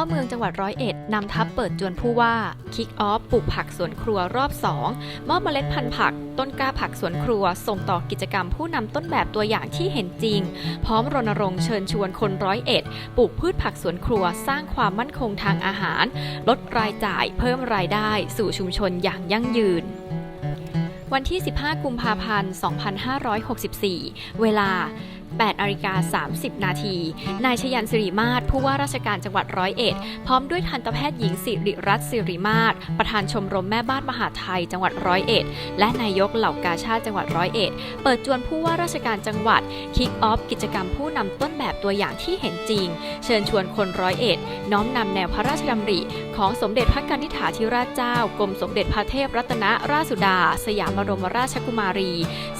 พ่อเมืองจังหวัดร้อยเอ็ดนำทัพเปิดจวนผู้ว่า คิกออฟปลูกผักสวนครัวรอบ2มอบเมล็ดพันธุ์ผัก ต้นกล้าผักสวนครัว ส่งต่อกิจกรรมผู้นำต้นแบบตัวอย่างที่เห็นจริง พร้อมรณรงค์เชิญชวนคนร้อยเอ็ดปลูกพืชผักสวนครัวสร้างความมั่นคงทางอาหาร ลดรายจ่าย เพิ่มรายได้ สู่ชุมชนอย่างยั่งยืนวันที่ 15 กุมภาพันธ์ 2564 เวลา 8นาฬิกา30 นาที นายชยันสิริมาศผู้ว่าราชการจังหวัดร้อยเอ็ด พร้อมด้วยทันตแพทย์หญิงสิริรัตน์สิริมาศประธานชมรมแม่บ้านมหาไทย จังหวัดร้อยเอ็ด และนายกเหล่ากาชาติจังหวัดร้อยเอ็ด เปิดจวนผู้ว่าราชการจังหวัดคิกออฟกิจกรรมผู้นำต้นแบบตัวอย่างที่เห็นจริง เชิญชวนคนร้อยเอ็ด น้อมนำแนวพระราชดำริ ของสมเด็จพระกนิษฐาธิราชเจ้ากรมสมเด็จพระเทพรัตนราชสุดา สยามบรมราชกุมารี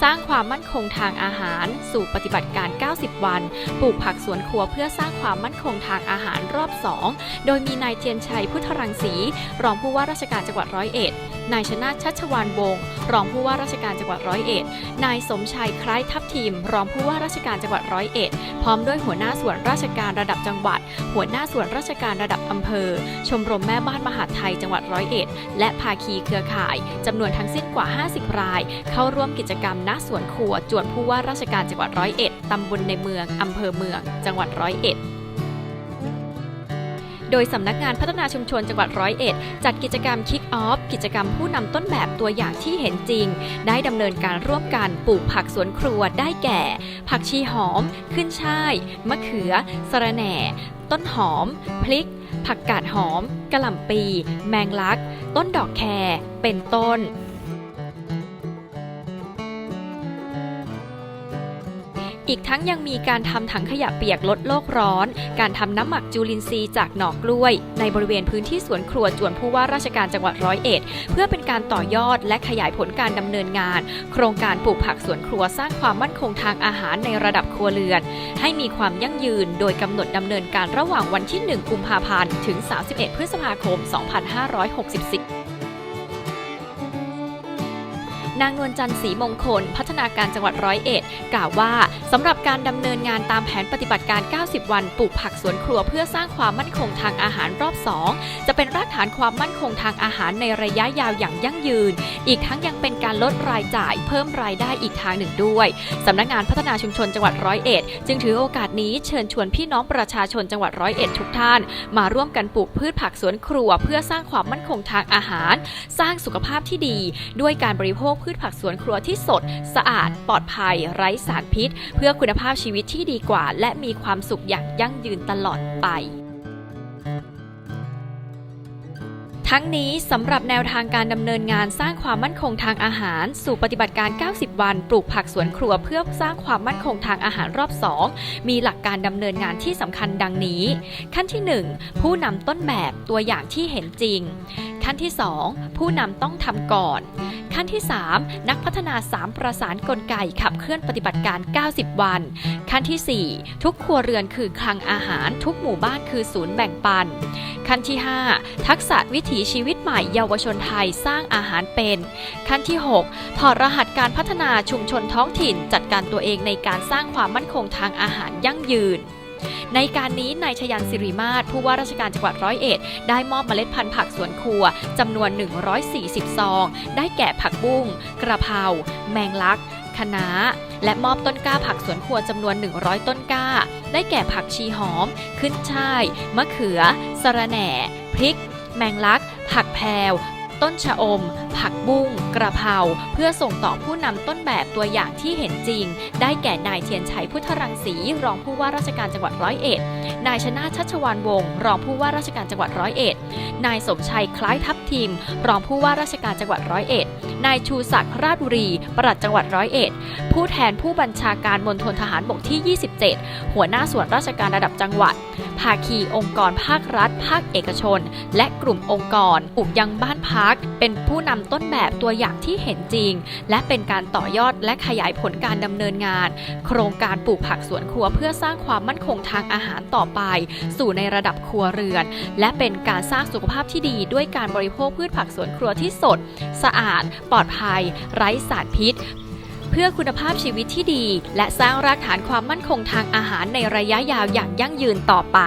สร้างความมั่นคงทางอาหาร สู่ปฏิบัติการการ 90 วัน ปลูกผักสวนครัวเพื่อสร้างความมั่นคงทางอาหารรอบ 2 โดยมีนายเทียนชัยพุทธรังสี รองผู้ว่าราชการจังหวัดร้อยเอ็ด นายชนาชชัชวานวงศ์รองผู้ว่าราชการจังหวัดร้อยเอ็ด นายสมชัยคล้ายทัพทีม รองผู้ว่าราชการจังหวัดร้อยเอ็ด พร้อมด้วยหัวหน้าส่วนราชการระดับจังหวัด หัวหน้าส่วนราชการระดับอำเภอ ชมรมแม่บ้านมหาดไทยจังหวัดร้อยเอ็ด และภาคีเครือข่ายจำนวนทั้งสิ้นกว่า 50 ราย เข้าร่วมกิจกรรมณสวนครัวจวนผู้ว่าราชการจังหวัดร้อยเอ็ดตำบลในเมืองอำเภอเมือง จังหวัดร้อยเอ็ด โดยสำนักงานพัฒนาชุมชนจังหวัดร้อยเอ็ดจัดกิจกรรม Kick Off กิจกรรมผู้นำต้นแบบตัวอย่างที่เห็นจริง ได้ดำเนินการร่วมกันปลูกผักสวนครัวได้แก่ ผักชีหอม ขึ้นช่าย มะเขือ สะระแหน่ ต้นหอม พริก ผักกาดหอมกะหล่ำปี แมงลัก ต้นดอกแครเป็นต้น อีกทั้งยังมีการทำถังขยะเปียกลดโลกร้อน การทำน้ำหมักจุลินทรีย์จากหนอกล้วย ในบริเวณพื้นที่สวนครัวจวนผู้ว่าราชการจังหวัดร้อยเอ็ดเพื่อเป็นการต่อยอดและขยายผลการดำเนินงาน โครงการปลูกผักสวนครัวสร้างความมั่นคงทางอาหารในระดับครัวเรือน ให้มีความยั่งยืน โดยกำหนดดำเนินการระหว่างวันที่ 1 กุมภาพันธ์ ถึง 31 พฤษภาคม 2564 นางนวลจันทร์ศรีมงคล พัฒนาการจังหวัดร้อยเอ็ดกล่าวว่าสำหรับการดำเนินงานตามแผนปฏิบัติการ 90 วันปลูกผักสวนครัวเพื่อสร้างความมั่นคงทางอาหารรอบ 2 จะเป็นรากฐานความมั่นคงทางอาหารในระยะยาวอย่างยั่งยืน อีกทั้งยังเป็นการลดรายจ่ายเพิ่มรายได้อีกทางหนึ่งด้วยสำนักงานพัฒนาชุมชนจังหวัดร้อยเอ็ดจึงถือโอกาสนี้เชิญชวนพี่น้องประชาชนจังหวัดร้อยเอ็ดทุกท่าน มาร่วมกันปลูกพืชผักสวนครัว เพื่อสร้างความมั่นคงทางอาหาร สร้างสุขภาพที่ดี ด้วยการบริโภคพืชผักสวนครัวที่สด สะอาด ปลอดภัย ไร้สารพิษ เพื่อคุณภาพชีวิตที่ดีกว่า และมีความสุขอย่างยั่งยืนตลอดไปทั้งนี้สำหรับแนวทางการดำเนินงานสร้างความมั่นคงทางอาหาร สู่ปฏิบัติการ 90 วัน ปลูกผักสวนครัวเพื่อสร้างความมั่นคงทางอาหารรอบ 2 มีหลักการดำเนินงานที่สำคัญดังนี้ ขั้นที่ 1 ผู้นำต้นแบบตัวอย่างที่เห็นจริง ขั้นที่ 2 ผู้นำต้องทำก่อน ขั้นที่ 3 นักพัฒนา 3 ประสานกลไกขับเคลื่อนปฏิบัติการ 90 วัน ขั้นทีสี่ 4 ทุกครัวเรือนคือคลังอาหาร ทุกหมู่บ้านคือศูนย์แบ่งปัน ขั้นที่ 5 ทักษะวิถีชีวิตใหม่เยาวชนไทยสร้างอาหารเป็น ขั้นที่ 6 ถอดรหัสการพัฒนาชุมชนท้องถิ่นจัดการตัวเองในการสร้างความมั่นคงทางอาหารยั่งยืน ในการนี้นายชยันสิริมาศผู้ว่าราชการจังหวัดร้อยเอ็ดได้มอบเมล็ดพันธุ์ผักสวนครัวจำนวน 140 ซอง ได้แก่ผักบุ้ง กระเพรา แมงลักคะน้าและมอบต้นกล้าผักสวนครัวจำนวน 100 ต้นกล้า ได้แก่ผักชีหอม ขึ้นช่าย มะเขือ สะระแหน่ พริก แมงลัก ผักแพรวต้นชะอม ผักบุ้ง กระเพราเพื่อส่งต่อผู้นำต้นแบบตัวอย่างที่เห็นจริง ได้แก่นายเทียนชัยพุทธรังสี รองผู้ว่าราชการจังหวัดร้อยเอ็ดนายชนาชชัชวานวงศ์รองผู้ว่าราชการจังหวัดร้อยเอ็ดนายสมชัยคล้ายทัพทีม รองผู้ว่าราชการจังหวัดร้อยเอ็ดนายชูศักดิ์ราชบุรีปลัดจังหวัดร้อยเอ็ดผู้แทนผู้บัญชาการมณฑลทหารบกที่ 27 หัวหน้าส่วนราชการระดับจังหวัด ภาคีองค์กรภาครัฐ ภาคเอกชน และกลุ่มองค์กรปลูกยังบ้านพัก เป็นผู้นำต้นแบบตัวอย่างที่เห็นจริง และเป็นการต่อยอดและขยายผลการดำเนินงาน โครงการปลูกผักสวนครัวเพื่อสร้างความมั่นคงทางอาหารต่อไป สู่ในระดับครัวเรือน และเป็นการสร้างสุขภาพที่ดี ด้วยการบริโภคพืชผักสวนครัวที่สด สะอาด ปลอดภัย ไร้สารพิษเพื่อคุณภาพชีวิตที่ดี และสร้างรากฐานความมั่นคงทางอาหารในระยะยาวอย่างยั่งยืนต่อไป